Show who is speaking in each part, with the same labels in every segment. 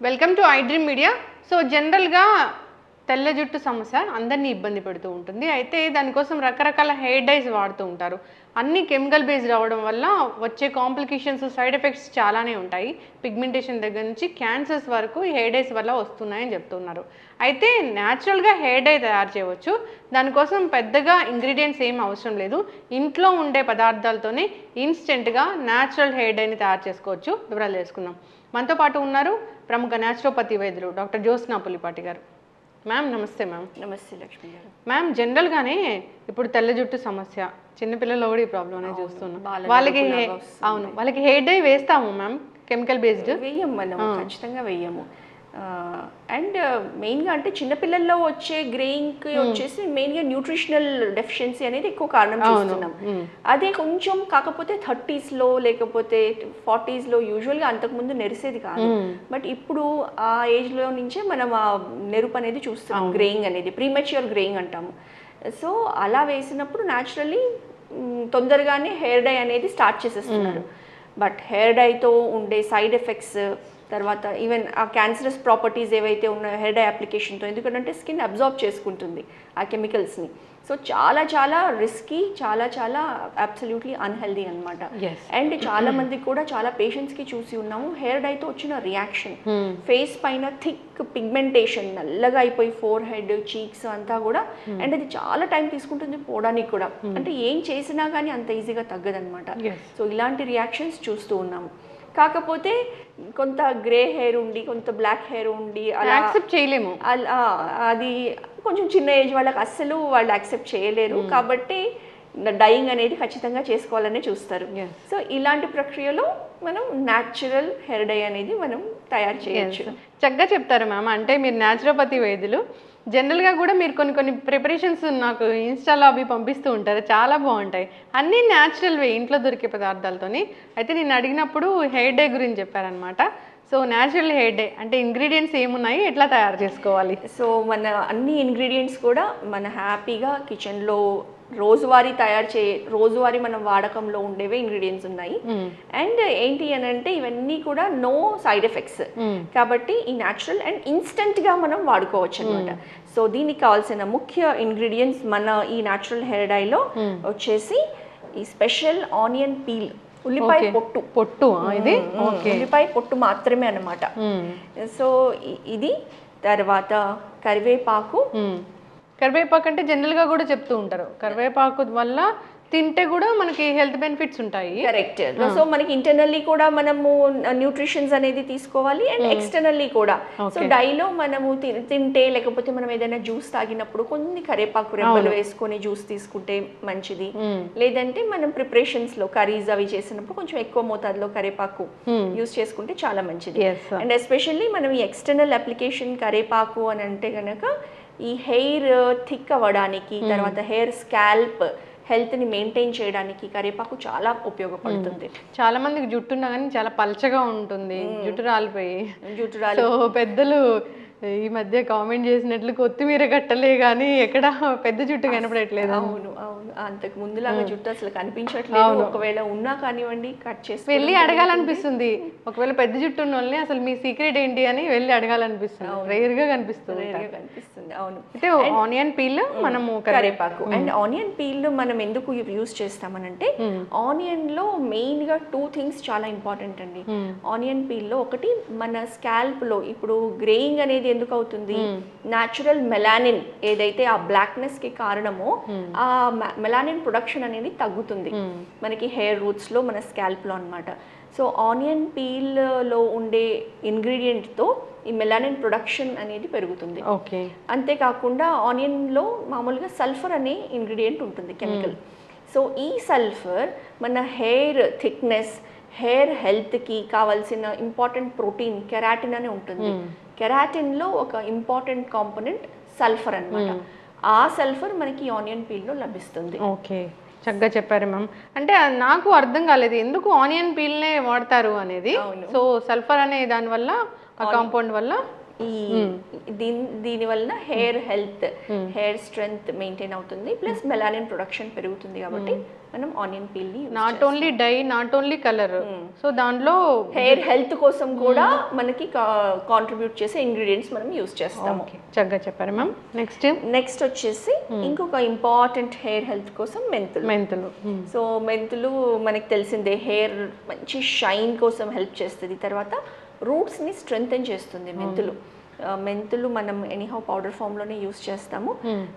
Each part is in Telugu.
Speaker 1: Welcome to I dream media so జనరల్గా తెల్ల జుట్టు సమస్య అందరినీ ఇబ్బంది పెడుతూ ఉంటుంది. అయితే దానికోసం రకరకాల హెయిర్ డైస్ వాడుతూ ఉంటారు. అన్ని కెమికల్ బేస్డ్ అవ్వడం వల్ల వచ్చే కాంప్లికేషన్స్ సైడ్ ఎఫెక్ట్స్ చాలానే ఉంటాయి. పిగ్మెంటేషన్ దగ్గర నుంచి క్యాన్సర్స్ వరకు ఈ హెయిర్ డైస్ వల్ల వస్తున్నాయని చెప్తున్నారు. అయితే న్యాచురల్గా హెయిర్ డై తయారు చేయవచ్చు. దానికోసం పెద్దగా ఇంగ్రీడియంట్స్ ఏం అవసరం లేదు. ఇంట్లో ఉండే పదార్థాలతోనే ఇన్స్టెంట్గా న్యాచురల్ హెయిర్ డైని తయారు చేసుకోవచ్చు. వివరాలు చేసుకుందాం మనతో పాటు ఉన్నారు ప్రముఖ న్యాచురోపతి వైద్యులు డాక్టర్ జ్యోత్స్నా పులిపాటి గారు. మ్యామ్ నమస్తే మ్యామ్
Speaker 2: నమస్తే లక్ష్మి గారు.
Speaker 1: మ్యామ్ జనరల్గానే ఇప్పుడు తెల్ల జుట్టు సమస్య చిన్నపిల్లలు కూడా ఈ ప్రాబ్లం అనేది చూస్తున్నాం. వాళ్ళకి. అవును వాళ్ళకి హెయిర్ డై వేస్తాము మ్యామ్ కెమికల్ బేస్డ్
Speaker 2: వెయ్యం మనం ఖచ్చితంగా వెయ్యము అండ్ మెయిన్గా అంటే చిన్నపిల్లల్లో వచ్చే గ్రేయింగ్కి వచ్చేసి మెయిన్గా న్యూట్రిషనల్ డెఫిషియన్సీ అనేది ఎక్కువ కారణం చూస్తున్నాం. అదే కొంచెం కాకపోతే థర్టీస్లో లేకపోతే ఫార్టీస్లో యూజువల్గా అంతకుముందు నెరిసేది కాదు. బట్ ఇప్పుడు ఆ ఏజ్లో నుంచే మనం ఆ నెరుపు అనేది చూస్తున్నాం. గ్రేయింగ్ అనేది ప్రీమెచ్యూర్ గ్రేయింగ్ అంటాము. సో అలా వేసినప్పుడు న్యాచురల్లీ తొందరగానే హెయిర్ డై అనేది స్టార్ట్ చేసేస్తున్నారు. బట్ హెయిర్ డైతో ఉండే సైడ్ ఎఫెక్ట్స్ తర్వాత ఈవెన్ ఆ క్యాన్సరస్ ప్రాపర్టీస్ ఏవైతే ఉన్నాయో హెయిర్ డై అప్లికేషన్తో ఎందుకంటే స్కిన్ అబ్జార్బ్ చేసుకుంటుంది ఆ కెమికల్స్ని సో చాలా చాలా రిస్కీ చాలా చాలా అబ్సల్యూట్లీ అన్హెల్దీ అనమాట. అండ్ చాలా మందికి కూడా చాలా పేషెంట్స్కి చూసి ఉన్నాము హెయిర్ డైతో వచ్చిన రియాక్షన్ ఫేస్ పైన థిక్ పిగ్మెంటేషన్ నల్లగా అయిపోయి ఫోర్ హెడ్ చీక్స్ అంతా కూడా. అండ్ అది చాలా టైం తీసుకుంటుంది పోవడానికి కూడా. అంటే ఏం చేసినా కానీ అంత ఈజీగా తగ్గదనమాట. సో ఇలాంటి రియాక్షన్స్ చూస్తూ ఉన్నాము. కాకపోతే కొంత గ్రే హెయిర్ ఉండి కొంత బ్లాక్ హెయిర్ ఉండి అలా
Speaker 1: యాక్సెప్ట్ చేయలేము.
Speaker 2: అలా అది కొంచెం చిన్న ఏజ్ వాళ్ళకి అస్సలు వాళ్ళు యాక్సెప్ట్ చేయలేరు. కాబట్టి డైయింగ్ అనేది ఖచ్చితంగా చేసుకోవాలనే చూస్తారు. సో ఇలాంటి ప్రక్రియలో మనం న్యాచురల్ హెయిర్ డై అనేది మనం తయారు చేయొచ్చు.
Speaker 1: చక్కగా చెప్తారు మ్యామ్. అంటే మీరు న్యాచురోపతి వైద్యులు. జనరల్గా కూడా మీరు కొన్ని కొన్ని ప్రిపరేషన్స్ నాకు ఇన్స్టాలో అవి పంపిస్తూ ఉంటారు. చాలా బాగుంటాయి. అన్నీ న్యాచురల్ వే ఇంట్లో దొరికే పదార్థాలతోని. అయితే నేను అడిగినప్పుడు హెయిర్ డే గురించి చెప్పారనమాట సో న్యాచురల్ హెయిర్ డే అంటే ఇంగ్రీడియంట్స్ ఏమున్నాయి? ఎట్లా తయారు చేసుకోవాలి?
Speaker 2: సో మన అన్ని ఇంగ్రీడియంట్స్ కూడా మన హ్యాపీగా కిచెన్లో రోజువారీ తయారు చే రోజువారీ మనం వాడకంలో ఉండేవే ఇంగ్రీడియంట్స్ ఉన్నాయి. అండ్ ఏంటి అని అంటే ఇవన్నీ కూడా నో సైడ్ ఎఫెక్ట్స్ కాబట్టి ఈ న్యాచురల్ అండ్ ఇన్స్టెంట్గా మనం వాడుకోవచ్చు అనమాట సో దీనికి కావాల్సిన ముఖ్య ఇంగ్రీడియంట్స్ మన ఈ న్యాచురల్ హెయిర్ డైలో వచ్చేసి ఈ స్పెషల్ ఆనియన్ పీల్ ఉల్లిపాయ. పొట్టు.
Speaker 1: పొట్టు ఇది? ఓకే
Speaker 2: ఉల్లిపాయ పొట్టు మాత్రమే అన్నమాట. సో ఇది తర్వాత కరివేపాకు
Speaker 1: కరివేపాకు అంటే జనరల్గా కూడా చెప్తూ ఉంటారు. కరివేపాకు వల్ల తింటే కూడా మనకి హెల్త్ బెనిఫిట్స్ ఉంటాయి.
Speaker 2: కరెక్ట్. సో మనకి ఇంటర్నల్లీ కూడా మనము న్యూట్రిషన్స్ అనేది తీసుకోవాలి అండ్ ఎక్స్టర్నల్లీ కూడా. సో డైలో మనము తింటే లేకపోతే మనం ఏదైనా జ్యూస్ తాగినప్పుడు కొన్ని కరివేపాకు రెబ్బలు వేసుకొని జ్యూస్ తీసుకుంటే మంచిది. లేదంటే మనం ప్రిపరేషన్స్లో కర్రీస్ అవి చేసినప్పుడు కొంచెం ఎక్కువ మోతాదులో కరివేపాకు యూస్ చేసుకుంటే చాలా మంచిది. అండ్ ఎస్పెషల్లీ మనం ఈ ఎక్స్టర్నల్ అప్లికేషన్ కరేపాకు అని అంటే కనుక ఈ హెయిర్ థిక్ అవ్వడానికి తర్వాత హెయిర్ స్కాల్ప్ హెల్త్ని మెయింటైన్ చేయడానికి కరేపాకు చాలా ఉపయోగపడుతుంది.
Speaker 1: చాలా మందికి జుట్టు ఉన్నా కానీ చాలా పల్చగా ఉంటుంది. జుట్టు రాలిపోయి.
Speaker 2: జుట్టు రాలి
Speaker 1: పెద్దలు ఈ మధ్య కామెంట్ చేసినట్లు కొత్తిమీర కట్టలే కానీ ఎక్కడ పెద్ద జుట్టు కనపడట్లేదు.
Speaker 2: అవును అవును. అంతకు ముందులాగా జుట్టు అసలు కనిపించట్లేదు. ఒకవేళ ఉన్నా కానివ్వండి కట్ చేసి
Speaker 1: వెళ్ళి అడగాలనిపిస్తుంది. ఒకవేళ పెద్ద జుట్టు ఉన్న వాళ్ళని అసలు మీ సీక్రెట్ ఏంటి అని వెళ్ళి అడగాలనిపిస్తుంది. రేర్గా కనిపిస్తుంది
Speaker 2: రేర్గా కనిపిస్తుంది. అవును.
Speaker 1: అయితే ఆనియన్ పీల్ మనము
Speaker 2: కరివేపాకు. అండ్ ఆనియన్ పీల్ మనం ఎందుకు యూజ్ చేస్తామనంటే ఆనియన్లో మెయిన్గా టూ థింగ్స్ చాలా ఇంపార్టెంట్ అండి. ఆనియన్ పీల్లో ఒకటి మన స్కాల్ప్లో ఇప్పుడు గ్రేయింగ్ అనేది ఎందుకు అవుతుంది న్యాచురల్ మెలానిన్ ఏదైతే ఆ బ్లాక్నెస్కి కారణమో ఆ మెలానిన్ ప్రొడక్షన్ అనేది తగ్గుతుంది. మనకి హెయిర్ రూట్స్లో మన స్కాల్ప్లో అన్నమాట. సో ఆనియన్ పీల్లో ఉండే ingredient తో ఈ మెలానిన్ ప్రొడక్షన్ అనేది పెరుగుతుంది.
Speaker 1: ఓకే.
Speaker 2: అంతేకాకుండా ఆనియన్లో మామూలుగా సల్ఫర్ అనే ఇంగ్రీడియంట్ ఉంటుంది కెమికల్ సో ఈ సల్ఫర్ మన హెయిర్ థిక్నెస్ హెయిర్ హెల్త్కి కావాల్సిన ఇంపార్టెంట్ ప్రోటీన్ కెరాటిన్ అని ఉంటుంది. కెరాటిన్లో ఒక ఇంపార్టెంట్ కాంపోనెంట్ సల్ఫర్ అన్నమాట. ఆ సల్ఫర్ మనకి ఆనియన్ పీల్లో లభిస్తుంది.
Speaker 1: ఓకే. చక్కగా చెప్పారు మ్యామ్. అంటే నాకు అర్థం కాలేదు. ఎందుకు ఆనియన్ పీల్నే వాడతారు అనేది. సో సల్ఫర్ అనే దాని వల్ల ఆ కాంపౌండ్ వల్ల
Speaker 2: ఈ దీని దీని వలన hair health hair strength maintain అవుతుంది. ప్లస్ మెలానిన్ ప్రొడక్షన్ పెరుగుతుంది కాబట్టి మనం onion పీల్ని
Speaker 1: not only dye not only colour so దాంట్లో
Speaker 2: హెయిర్ హెల్త్ కోసం కూడా మనకి కాంట్రిబ్యూట్ చేసే ఇంగ్రీడియంట్స్ మనం యూస్ చేస్తాము.
Speaker 1: ఓకే చక్కగా చెప్పారు మ్యామ్ నెక్స్ట్
Speaker 2: నెక్స్ట్ వచ్చేసి ఇంకొక ఇంపార్టెంట్ హెయిర్ హెల్త్ కోసం మెంతులు.
Speaker 1: మెంతులు.
Speaker 2: సో మెంతులు మనకి తెలిసిందే. హెయిర్ మంచి షైన్ కోసం హెల్ప్ చేస్తుంది. తర్వాత రూట్స్ని స్ట్రెంగ్తన్ చేస్తుంది మెంతులు. మెంతులు మనం ఎనీహౌ పౌడర్ ఫామ్లోనే యూస్ చేస్తాము.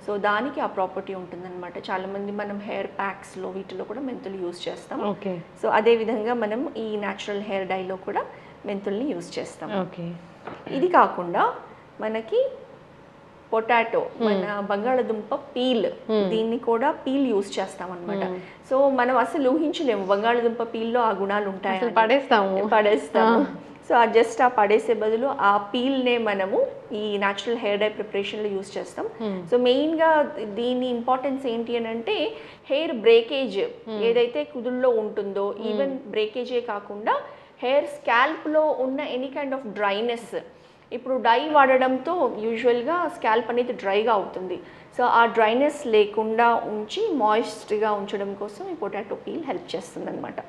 Speaker 2: సో దానికి ఆ ప్రాపర్టీ ఉంటుందన్నమాట. చాలామంది మనం హెయిర్ ప్యాక్స్లో వీటిలో కూడా మెంతులు యూస్ చేస్తాం సో అదే విధంగా మనం ఈ న్యాచురల్ హెయిర్ డైలో కూడా మెంతుల్ని యూస్ చేస్తాం
Speaker 1: ఓకే.
Speaker 2: ఇది కాకుండా మనకి పొటాటో మన బంగాళదుంప పీల్ దీన్ని కూడా పీల్ యూస్ చేస్తాం అనమాట సో మనం అసలు ఊహించలేము బంగాళదుంప పీల్లో ఆ గుణాలు ఉంటాయి
Speaker 1: పడేస్తాము.
Speaker 2: పడేస్తాము. సో ఆ జస్ట్ ఆ పడేసే బదులు ఆ పీల్నే మనము ఈ న్యాచురల్ హెయిర్ డై ప్రిపరేషన్లో యూస్ చేస్తాం. సో మెయిన్గా దీని ఇంపార్టెన్స్ ఏంటి అని అంటే హెయిర్ బ్రేకేజ్ ఏదైతే కుదుల్లో ఉంటుందో ఈవెన్ బ్రేకేజే కాకుండా హెయిర్ స్కాల్ప్లో ఉన్న ఎనీ కైండ్ ఆఫ్ డ్రైనెస్ ఇప్పుడు డై వాడడంతో యూజువల్గా స్కాల్ప్ అనేది డ్రైగా అవుతుంది. సో ఆ డ్రైనెస్ లేకుండా ఉంచి మాయిస్ట్గా ఉంచడం కోసం ఈ పొటాటో పీల్ హెల్ప్ చేస్తుంది అనమాట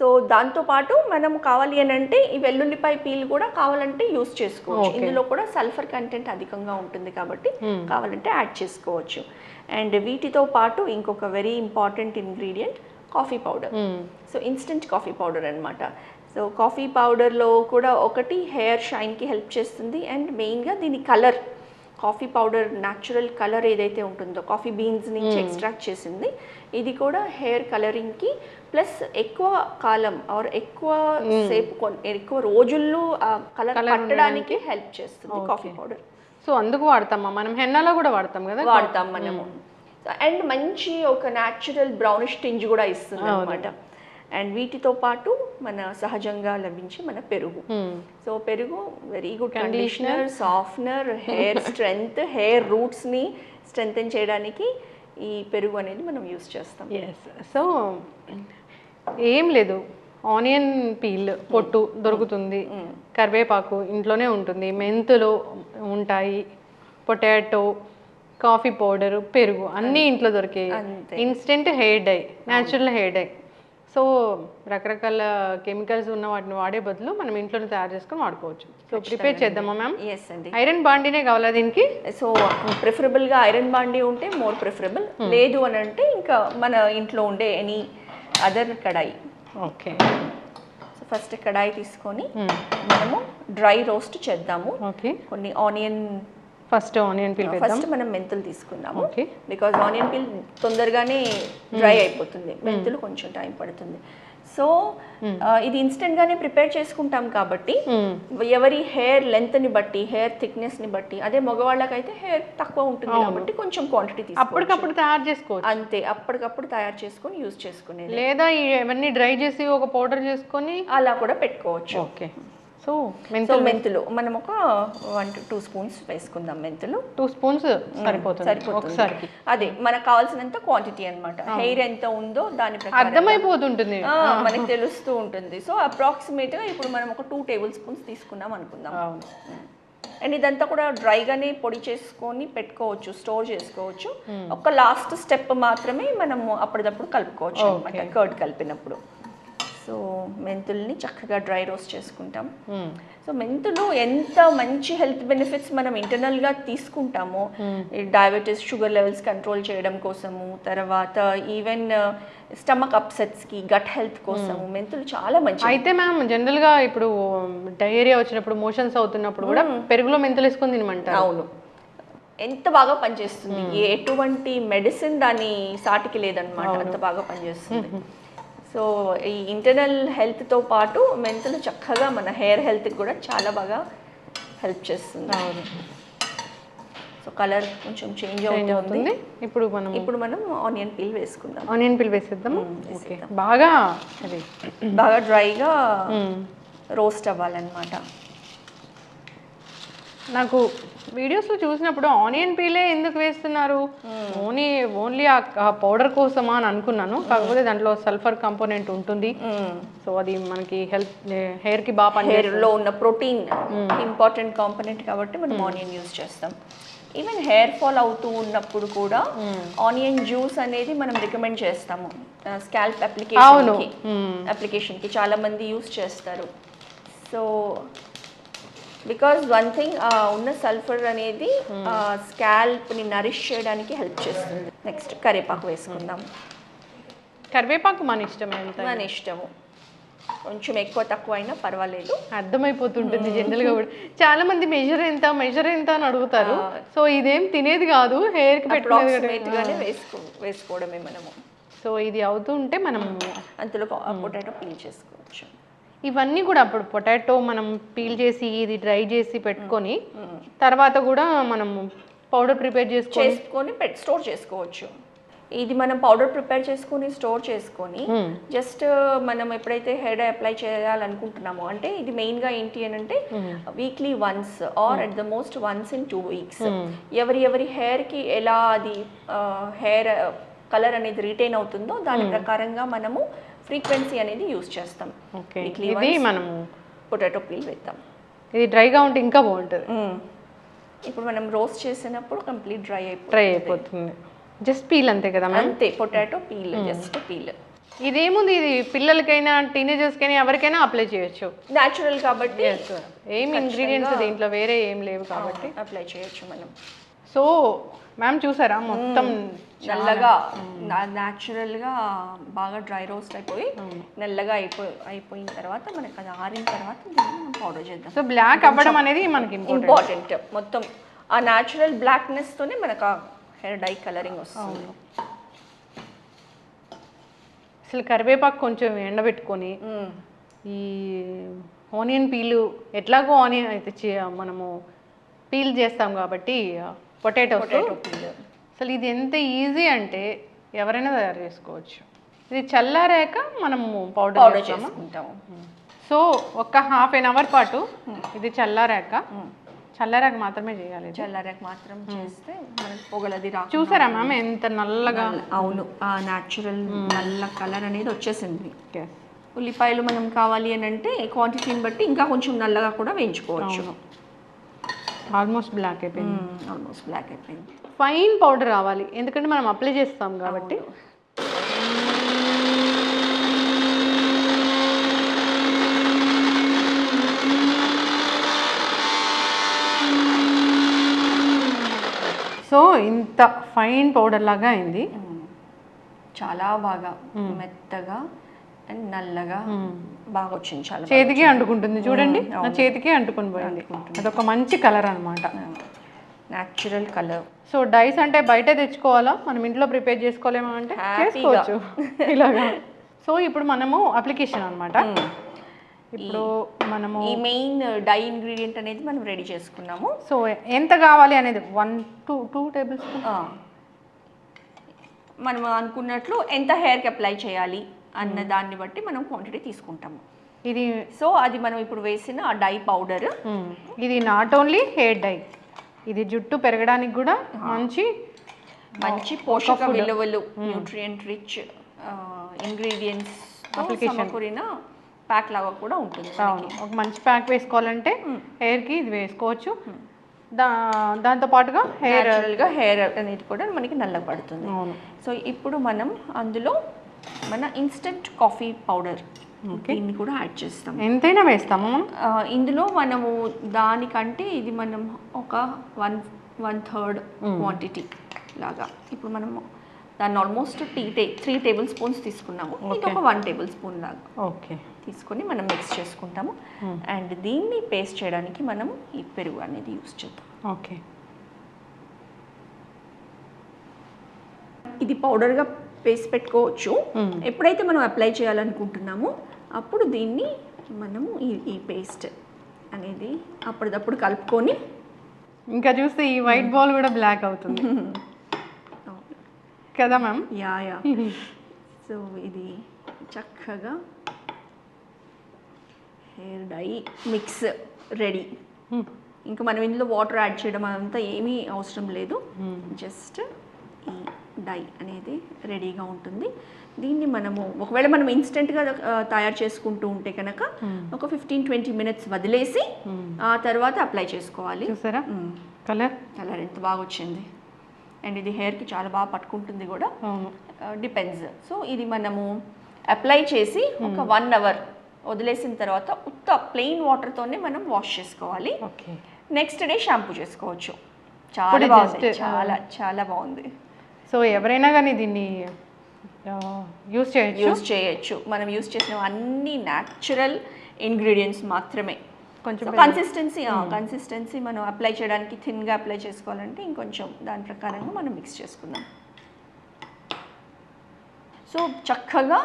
Speaker 2: సో దాంతోపాటు మనం కావాలి అని అంటే ఈ వెల్లుల్లిపాయ పీల్ కూడా కావాలంటే యూస్ చేసుకోవచ్చు. ఇందులో కూడా సల్ఫర్ కంటెంట్ అధికంగా ఉంటుంది కాబట్టి కావాలంటే యాడ్ చేసుకోవచ్చు. అండ్ వీటితో పాటు ఇంకొక very important ingredient coffee powder.
Speaker 1: Hmm.
Speaker 2: So instant coffee powder అనమాట సో కాఫీ పౌడర్లో కూడా ఒకటి హెయిర్ షైన్కి హెల్ప్ చేస్తుంది అండ్ మెయిన్గా దీని colour coffee powder natural colour ఏదైతే ఉంటుందో కాఫీ బీన్స్ నుంచి ఎక్స్ట్రాక్ట్ చేసింది ఇది కూడా హెయిర్ కలరింగ్కి ప్లస్ ఎక్కువ కాలం ఆర్ ఎక్కువ సేపు కొన్- ఎక్కువ రోజుల్లో కలర్ పట్టడానికి హెల్ప్ చేస్తుంది కాఫీ పౌడర్.
Speaker 1: సో అందుకు వాడతామా? మనం హెన్నాలో కూడా వాడతాం కదా
Speaker 2: వాడతాం మనము. అండ్ మంచి ఒక న్యాచురల్ బ్రౌనిష్ టింజ్ కూడా ఇస్తుంది అనమాట అండ్ వీటితో పాటు మన సహజంగా లభించే మన పెరుగు. సో పెరుగు very good conditioner softener hair strength hair రూట్స్ని strengthen చేయడానికి ఈ పెరుగు అనేది మనం యూస్ చేస్తాం.
Speaker 1: ఎస్ సో ఏం లేదు. ఆనియన్ పీల్ పొట్టు దొరుకుతుంది. కరివేపాకు ఇంట్లోనే ఉంటుంది. మెంతులు ఉంటాయి. పొటాటో కాఫీ పౌడర్ పెరుగు అన్నీ ఇంట్లో దొరికాయి
Speaker 2: అంతే.
Speaker 1: Instant hair dye natural hair dye so రకరకాల కెమికల్స్ ఉన్న వాటిని వాడే బదులు మనం ఇంట్లోనే తయారు చేసుకొని వాడుకోవచ్చు. సో ప్రిపేర్ చేద్దామా మ్యామ్?
Speaker 2: ఎస్ అండి.
Speaker 1: ఐరన్ బాండీనే కావాలా దీనికి?
Speaker 2: సో ప్రిఫరబుల్గా ఐరన్ బాండీ ఉంటే మోర్ ప్రిఫరబుల్. లేదు అని అంటే ఇంకా మన ఇంట్లో ఉండే any other kadai.
Speaker 1: Okay.
Speaker 2: So first kadai తీసుకొని మనము డ్రై రోస్ట్ చేద్దాము.
Speaker 1: ఓకే.
Speaker 2: కొన్ని onion
Speaker 1: first onion peel
Speaker 2: first మనం మెంతులు తీసుకుందాము బికాజ్ ఆనియన్ పీల్ తొందరగానే డ్రై అయిపోతుంది. మెంతులు కొంచెం టైం పడుతుంది. సో ఇది ఇన్స్టెంట్ గానే ప్రిపేర్ చేసుకుంటాం కాబట్టి ఎవరి హెయిర్ లెంత్ని బట్టి హెయిర్ థిక్నెస్ని బట్టి అదే మగవాళ్ళకైతే హెయిర్ తక్కువ ఉంటుంది కాబట్టి కొంచెం క్వాంటిటీ
Speaker 1: అప్పటికప్పుడు తయారు చేసుకోవచ్చు.
Speaker 2: అంతే అప్పటికప్పుడు తయారు చేసుకొని యూజ్ చేసుకునేది.
Speaker 1: లేదా ఇవన్నీ డ్రై చేసి ఒక పౌడర్ చేసుకొని
Speaker 2: అలా కూడా పెట్టుకోవచ్చు.
Speaker 1: ఓకే సో మెంతులు.
Speaker 2: మెంతులు. మనం ఒక వన్ టు టూ స్పూన్స్ వేసుకుందాం మెంతులు.
Speaker 1: టూ స్పూన్స్ సరిపోతుంది.
Speaker 2: సరిపోతుంది.
Speaker 1: ఒకసారికి.
Speaker 2: అదే మనకు కావాల్సినంత క్వాంటిటీ అన్నమాట. హెయిర్ ఎంత ఉందో దాని
Speaker 1: అర్థమైపోతుంటుంది.
Speaker 2: మనకి తెలుస్తూ ఉంటుంది. సో అప్రాక్సిమేట్గా ఇప్పుడు మనం ఒక టూ టేబుల్ స్పూన్స్ తీసుకున్నాం అనుకుందాం. అండ్ ఇదంతా కూడా డ్రైగానే పొడి చేసుకొని పెట్టుకోవచ్చు స్టోర్ చేసుకోవచ్చు. ఒక లాస్ట్ స్టెప్ మాత్రమే మనము అప్పటిదప్పుడు కలుపుకోవచ్చు అనమాట కర్డ్ కలిపినప్పుడు. సో మెంతుల్ని చక్కగా డ్రై రోస్ట్ చేసుకుంటాం.
Speaker 1: మ్మ్.
Speaker 2: సో మెంతులు ఎంత మంచి హెల్త్ బెనిఫిట్స్ మనం ఇంటర్నల్గా తీసుకుంటామో ఈ డయాబెటీస్ షుగర్ లెవెల్స్ కంట్రోల్ చేయడం కోసము తర్వాత ఈవెన్ స్టమక్ అప్సెట్స్కి గట్ హెల్త్ కోసము మెంతులు చాలా మంచి
Speaker 1: అయితే మ్యామ్ జనరల్గా ఇప్పుడు డయేరియా వచ్చినప్పుడు మోషన్స్ అవుతున్నప్పుడు కూడా పెరుగులో మెంతులు వేసుకొని తినమంటారు.
Speaker 2: అవును. ఎంత బాగా పనిచేస్తుంది? ఎటువంటి మెడిసిన్ దాని సాటికి లేదనమాట అంత బాగా పనిచేస్తుంది. సో ఈ ఇంటర్నల్ హెల్త్తో పాటు మెంతులు చక్కగా మన హెయిర్ హెల్త్కి కూడా చాలా బాగా హెల్ప్ చేస్తుంది.
Speaker 1: అవును.
Speaker 2: సో కలర్ కొంచెం చేంజ్ అవుతుంది.
Speaker 1: ఇప్పుడు మనం
Speaker 2: ఇప్పుడు మనం ఆనియన్ పీల్ వేసుకుందాం.
Speaker 1: ఆనియన్ పిల్ వేసేద్దాము? ఓకే. బాగా అది.
Speaker 2: బాగా డ్రైగా. రోస్ట్ అవ్వాలన్నమాట.
Speaker 1: నాకు వీడియోస్లో చూసినప్పుడు ఆనియన్ పీలే ఎందుకు వేస్తున్నారు? ఓన్లీ ఓన్లీ ఆ పౌడర్ కోసమా అని అనుకున్నాను. కాకపోతే దాంట్లో సల్ఫర్ కంపోనెంట్ ఉంటుంది. సో అది మనకి హెల్త్ హెయిర్కి బాగా పని
Speaker 2: హెయిర్లో ఉన్న ప్రోటీన్ ఇంపార్టెంట్ కాంపనెంట్ కాబట్టి మనం ఆనియన్ యూస్ చేస్తాం. ఈవెన్ హెయిర్ ఫాల్ అవుతూ ఉన్నప్పుడు కూడా ఆనియన్ జ్యూస్ అనేది మనం రికమెండ్ చేస్తాము. స్కాల్ప్. అప్లికేషన్ అప్లికేషన్కి చాలా మంది యూస్ చేస్తారు. సో బికాజ్ వన్ థింగ్ ఉన్న సల్ఫర్ అనేది స్కాల్ప్ని నరిష్ చేయడానికి హెల్ప్ చేస్తుంది. నెక్స్ట్ కరివేపాకు వేసుకుందాం.
Speaker 1: కరివేపాకు మన ఇష్టం ఎంత
Speaker 2: మన ఇష్టము. కొంచెం ఎక్కువ తక్కువ అయినా పర్వాలేదు.
Speaker 1: అర్థమైపోతుంటుంది జనరల్గా కూడా. చాలా మంది మెజర్ ఎంత మెజర్ ఎంత అని అడుగుతారు. సో ఇదేం తినేది కాదు హెయిర్కి పెట్టుకునేది
Speaker 2: వేసుకో వేసుకోవడమే మనము.
Speaker 1: సో ఇది అవుతూ ఉంటే మనం
Speaker 2: అంతలో పొటాటో పీల్ చేసుకోవచ్చు
Speaker 1: ఇవన్నీ కూడా అప్పుడు పొటాటో మనం పీల్ చేసి ఇది డ్రై చేసి పెట్టుకొని తర్వాత కూడా మనం పౌడర్ ప్రిపేర్ చేసుకొని
Speaker 2: స్టోర్ చేసుకోవచ్చు. ఇది మనం పౌడర్ ప్రిపేర్ చేసుకొని స్టోర్ చేసుకొని జస్ట్ మనం ఎప్పుడైతే హెయిర్ అప్లై చేయాలనుకుంటున్నామో అంటే ఇది మెయిన్గా ఏంటి అని అంటే weekly once or at the most once in two weeks ఎవరి ఎవరి హెయిర్కి ఎలా అది హెయిర్ కలర్ అనేది రిటైన్ అవుతుందో దాని ప్రకారంగా మనము ఫ్రీక్వెన్సీ అనేది యూస్ చేస్తాం.
Speaker 1: ఇది మనము
Speaker 2: పొటాటో పీల్ వేద్దాం.
Speaker 1: ఇది డ్రైగా ఉంటే ఇంకా బాగుంటుంది.
Speaker 2: ఇప్పుడు మనం రోస్ట్ చేసినప్పుడు కంప్లీట్ డ్రై అయిపోతుంది.
Speaker 1: డ్రై అయిపోతుంది. జస్ట్ పీల్ అంతే కదా
Speaker 2: అంతే పొటాటో పీల్ జస్ట్ పీల్.
Speaker 1: ఇదేముంది ఇది? పిల్లలకైనా టీనేజర్స్కైనా ఎవరికైనా అప్లై చేయొచ్చు.
Speaker 2: న్యాచురల్ కాబట్టి
Speaker 1: ఏం ఇంగ్రీడియంట్స్ దీంట్లో వేరే ఏం లేవు కాబట్టి.
Speaker 2: అప్లై చేయొచ్చు మనం.
Speaker 1: సో మ్యామ్ చూసారా? మొత్తం
Speaker 2: నల్లగా న్యాచురల్గా బాగా డ్రై రోస్ట్ అయిపోయి నల్లగా అయిపోయి అయిపోయిన తర్వాత మనకి అది ఆరిన తర్వాత దీన్ని పౌడర్ చేద్దాం.
Speaker 1: సో బ్లాక్ అవ్వడం అనేది మనకి.
Speaker 2: ఇంపార్టెంట్ మొత్తం ఆ న్యాచురల్ బ్లాక్నెస్ తోనే మనకు ఆ హెయిర్ డై కలరింగ్ వస్తుంది.
Speaker 1: అసలు కరివేపాకు కొంచెం ఎండబెట్టుకొని. ఈ ఆనియన్ పీలు ఎట్లాగో ఆనియన్ అయితే మనము పీల్ చేస్తాం కాబట్టి పొటాటోస్
Speaker 2: పొటాటో
Speaker 1: అసలు ఇది ఎంత ఈజీ అంటే ఎవరైనా తయారు చేసుకోవచ్చు. ఇది చల్లారాక మనము పౌడర్
Speaker 2: పౌడర్ చేసుకుంటాము.
Speaker 1: సో ఒక హాఫ్ ఎన్ అవర్ పాటు ఇది చల్లారాక చల్లారాక మాత్రమే చేయాలి.
Speaker 2: చల్లారాక మాత్రం చేస్తే మనకి పొగలది రా
Speaker 1: చూసారా మ్యామ్ ఎంత నల్లగా?
Speaker 2: అవును. ఆ న్యాచురల్ నల్ల కలర్ అనేది వచ్చేసింది. ఉల్లిపాయలు మనం కావాలి అని అంటే క్వాంటిటీని బట్టి ఇంకా కొంచెం నల్లగా కూడా వేయించుకోవచ్చు.
Speaker 1: ఆల్మోస్ట్ బ్లాక్ అయిపోయింది.
Speaker 2: ఆల్మోస్ట్ బ్లాక్ అయిపోయింది.
Speaker 1: ఫైన్ పౌడర్ రావాలి. ఎందుకంటే మనం అప్లై చేస్తాం కాబట్టి. సో ఇంత ఫైన్ పౌడర్ లాగా అయింది.
Speaker 2: చాలా బాగా మెత్తగా. అండ్ నల్లగా బాగా వచ్చింది చాలా.
Speaker 1: చేతికి అంటుకుంటుంది చూడండి. నా చేతికి అంటుకొని పోయింది. అదొక మంచి కలర్ అన్నమాట.
Speaker 2: న్యాచురల్ కలర్
Speaker 1: సో డైస్ అంటే బయట తెచ్చుకోవాలా? మనం ఇంట్లో ప్రిపేర్ చేసుకోలేమా అంటే. చేసుకోవచ్చు. ఇలాగా. సో ఇప్పుడు మనము అప్లికేషన్ అన్నమాట. ఇప్పుడు మనము
Speaker 2: ఈ మెయిన్ డై ఇంగ్రీడియంట్ అనేది మనం రెడీ చేసుకున్నాము.
Speaker 1: సో ఎంత కావాలి అనేది? One two two tablespoon.
Speaker 2: మనం అనుకున్నట్లు ఎంత హెయిర్కి అప్లై చేయాలి? అన్న దాన్ని బట్టి మనం క్వాంటిటీ తీసుకుంటాము.
Speaker 1: ఇది
Speaker 2: సో అది మనం ఇప్పుడు వేసిన ఆ డై పౌడర్
Speaker 1: ఇది నాట్ ఓన్లీ హెయిర్ డై ఇది జుట్టు పెరగడానికి కూడా మంచి
Speaker 2: మంచి పోషక విలువలు న్యూట్రియంట్ రిచ్ ఇంగ్రీడియంట్స్ సమకూరిన ప్యాక్ లాగా కూడా ఉంటుంది
Speaker 1: అవును. ఒక మంచి ప్యాక్ వేసుకోవాలంటే హెయిర్కి ఇది వేసుకోవచ్చు. దా దాంతో పాటుగా హెయిర్
Speaker 2: హెయిర్ అనేది కూడా మనకి నల్లబడుతుంది సో ఇప్పుడు మనం అందులో మన ఇన్స్టెంట్ కాఫీ పౌడర్ దీన్ని కూడా యాడ్ చేస్తాం.
Speaker 1: ఎంతైనా వేస్తాము.
Speaker 2: ఇందులో మనము దానికంటే ఇది మనం ఒక వన్ వన్ థర్డ్ క్వాంటిటీ లాగా. ఇప్పుడు మనము దాన్ని ఆల్మోస్ట్ టీ టే త్రీ టేబుల్ స్పూన్స్ తీసుకున్నాము. ఇది ఒక వన్ టేబుల్ స్పూన్ లాగా
Speaker 1: ఓకే
Speaker 2: తీసుకొని మనం మిక్స్ చేసుకుంటాము. అండ్ దీన్ని పేస్ట్ చేయడానికి మనం ఈ పెరుగు అనేది యూస్ చేద్దాం.
Speaker 1: ఓకే
Speaker 2: ఇది పౌడర్గా పేస్ట్ పెట్టుకోవచ్చు. ఎప్పుడైతే మనం అప్లై చేయాలనుకుంటున్నామో అప్పుడు దీన్ని మనము ఈ ఈ పేస్ట్ అనేది అప్పటిదప్పుడు కలుపుకొని
Speaker 1: ఇంకా చూస్తే ఈ వైట్ బాల్ కూడా బ్లాక్ అవుతుంది. కదా మ్యామ్
Speaker 2: యా యా సో ఇది చక్కగా హెయిర్ డై మిక్స్ రెడీ ఇంకా మనం ఇందులో వాటర్ యాడ్ చేయడం అదంతా ఏమీ అవసరం లేదు. జస్ట్ ఈ డై అనేది రెడీగా ఉంటుంది. దీన్ని మనము ఒకవేళ మనం ఇన్స్టెంట్గా తయారు చేసుకుంటూ ఉంటే కనుక ఒక ఫిఫ్టీన్ ట్వంటీ మినిట్స్ వదిలేసి ఆ తర్వాత అప్లై చేసుకోవాలి.
Speaker 1: చూసారా? కలర్?
Speaker 2: కలర్ ఎంత బాగా వచ్చింది. అండ్ ఇది హెయిర్కి చాలా బాగా పట్టుకుంటుంది కూడా. డిపెండ్స్. సో ఇది మనము అప్లై చేసి ఒక వన్ అవర్ వదిలేసిన తర్వాత ఉత్త ప్లెయిన్ వాటర్తోనే మనం వాష్ చేసుకోవాలి.
Speaker 1: ఓకే.
Speaker 2: నెక్స్ట్ డే షాంపూ చేసుకోవచ్చు. చాలా బాగుంది. చాలా చాలా బాగుంది.
Speaker 1: సో ఎవరైనా కానీ దీన్ని యూస్ చేయొచ్చు.
Speaker 2: యూస్ చేయొచ్చు. మనం యూస్ చేసిన అన్ని న్యాచురల్ ఇంగ్రీడియంట్స్ మాత్రమే.
Speaker 1: కొంచెం
Speaker 2: కన్సిస్టెన్సీ కన్సిస్టెన్సీ మనం అప్లై చేయడానికి థిన్గా అప్లై చేసుకోవాలంటే ఇంకొంచెం దాని ప్రకారంగా మనం మిక్స్ చేసుకుందాం. సో చక్కగా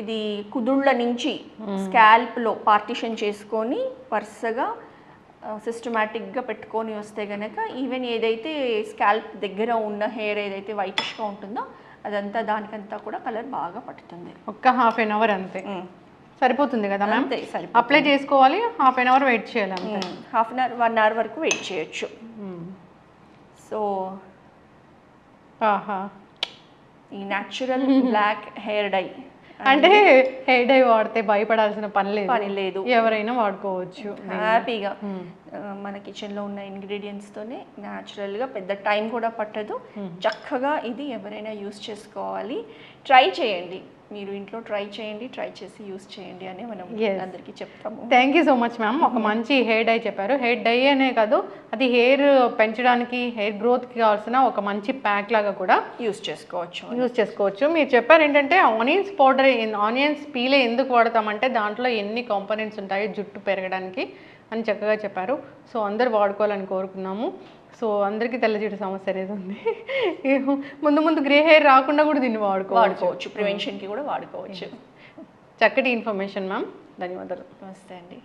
Speaker 2: ఇది కుదుళ్ళ నుంచి స్కాల్ప్లో పార్టిషన్ చేసుకొని వరుసగా సిస్టమేటిక్గా పెట్టుకొని వస్తే గనక ఈవెన్ ఏదైతే స్కాల్ప్ దగ్గర ఉన్న హెయిర్ ఏదైతే వైటిష్గా ఉంటుందో అదంతా దానికంతా కూడా కలర్ బాగా పట్టుతుంది.
Speaker 1: ఒక్క హాఫ్ అన్ అవర్ అంతే. సరిపోతుంది కదా మ్యామ్ అప్లై చేసుకోవాలి హాఫ్ అన్ అవర్ వెయిట్ చేయాలి
Speaker 2: half an hour one hour వరకు వెయిట్ చేయొచ్చు. సో
Speaker 1: ఆహా.
Speaker 2: ఈ న్యాచురల్ బ్లాక్ హెయిర్ డై
Speaker 1: అంటే హెయిర్ డై వాడితే భయపడాల్సిన పని లేదు.
Speaker 2: పని లేదు.
Speaker 1: ఎవరైనా వాడుకోవచ్చు.
Speaker 2: హ్యాపీగా. ఆ, మన కిచెన్లో ఉన్న ఇంగ్రీడియంట్స్తోనే న్యాచురల్గా పెద్ద టైం కూడా పట్టదు. చక్కగా ఇది ఎవరైనా యూస్ చేసుకోవాలి. ట్రై చేయండి. మీరు ఇంట్లో ట్రై చేయండి ట్రై చేసి యూస్ చేయండి అని మనం. అందరికీ చెప్తాము.
Speaker 1: Thank you so much ma'am ఒక మంచి హెయిర్ డై చెప్పారు. హెయిర్ డై అనే కాదు అది హెయిర్ పెంచడానికి హెయిర్ గ్రోత్కి కావాల్సిన ఒక మంచి ప్యాక్ లాగా కూడా
Speaker 2: యూస్ చేసుకోవచ్చు.
Speaker 1: యూజ్ చేసుకోవచ్చు. మీరు చెప్పారు ఏంటంటే ఆనియన్స్ పౌడర్ ఆనియన్స్ పీలే ఎందుకు వాడతామంటే దాంట్లో ఎన్ని కాంపోనెంట్స్ ఉంటాయి జుట్టు పెరగడానికి అని చక్కగా చెప్పారు. సో అందరు వాడుకోవాలని కోరుకున్నాము. సో అందరికీ తెల్ల జుట్టు సమస్య అనేది ఉంది. ముందు ముందు గ్రే హెయిర్ రాకుండా కూడా దీన్ని వాడుకోవచ్చు.
Speaker 2: వాడుకోవచ్చు. ప్రివెన్షన్కి కూడా వాడుకోవచ్చు.
Speaker 1: చక్కటి ఇన్ఫర్మేషన్ మ్యామ్. ధన్యవాదాలు.
Speaker 2: నమస్తే అండి.